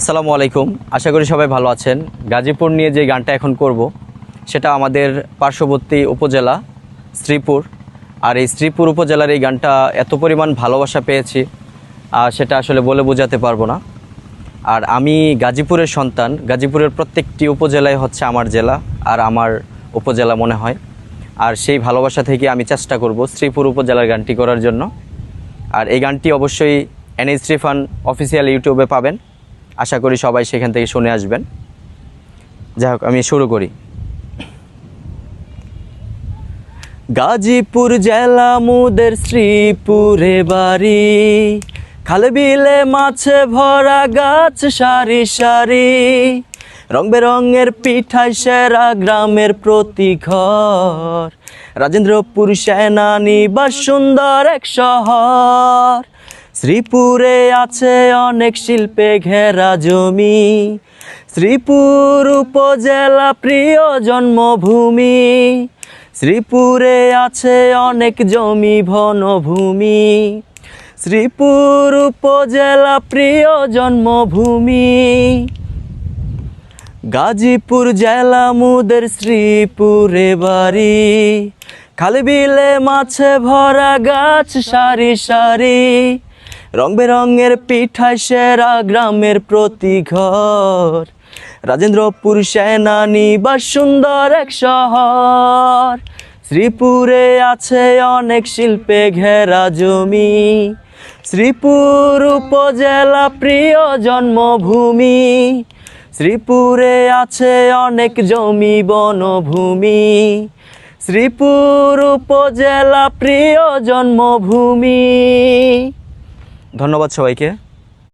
আসসালামু আলাইকুম। আশা করি সবাই ভালো আছেন। গাজীপুর নিয়ে যে গানটা এখন করব, সেটা আমাদের পার্শ্ববর্তী উপজেলা, শ্রীপুর। আর এই শ্রীপুর উপজেলার এই গানটা এত পরিমাণ ভালোবাসা পেয়েছি সেটা আসলে বলে বোঝাতে পারব না। আর আমি গাজীপুরের সন্তান, গাজীপুরের প্রত্যেকটি উপজেলায় হচ্ছে আমার জেলা আর আমার উপজেলা মনে হয়। আর সেই ভালোবাসা থেকে আমি চেষ্টা করব শ্রীপুর উপজেলার গানটি করার জন্য। আর এই গানটি অবশ্যই এনএস রিফান অফিসিয়াল ইউটিউবে পাবেন। আশা করি সবাই সেখান থেকে শুনে আসবেন। যাই হোক, আমি শুরু করি। গাজীপুর জেলা মুদের শ্রীপুরে বাড়ি, খালে বিলে মাছে ভরা গাছ, সারি সারি। রং বেরঙের পিঠাই সেরা গ্রামের প্রতি ঘর। রাজেন্দ্রপুর সেনানি বা সুন্দর এক শহর। শ্রীপুরে আছে অনেক শিল্পে ঘেরা জমি। শ্রীপুর উপজেলা প্রিয় জন্মভূমি। শ্রীপুরে আছে অনেক জমি ভনভূমি শ্রীপুর উপজেলা প্রিয় জন্মভূমি। গাজীপুর জেলা মুদের শ্রীপুরে বাড়ি। খালি বিলে মাছে ভরা গাছ, সারি সারি। রং বেরঙের পিঠায় সেরা গ্রামের প্রতি ঘর রাজেন্দ্রপুর সেনানি বা সুন্দর এক শহর। শ্রীপুরে আছে অনেক শিল্পে ঘেরা জমি। শ্রীপুর উপজেলা প্রিয় জন্মভূমি। শ্রীপুরে আছে অনেক জমি বনভূমি। শ্রীপুর উপজেলা প্রিয় জন্মভূমি। ধন্যবাদ সবাইকে।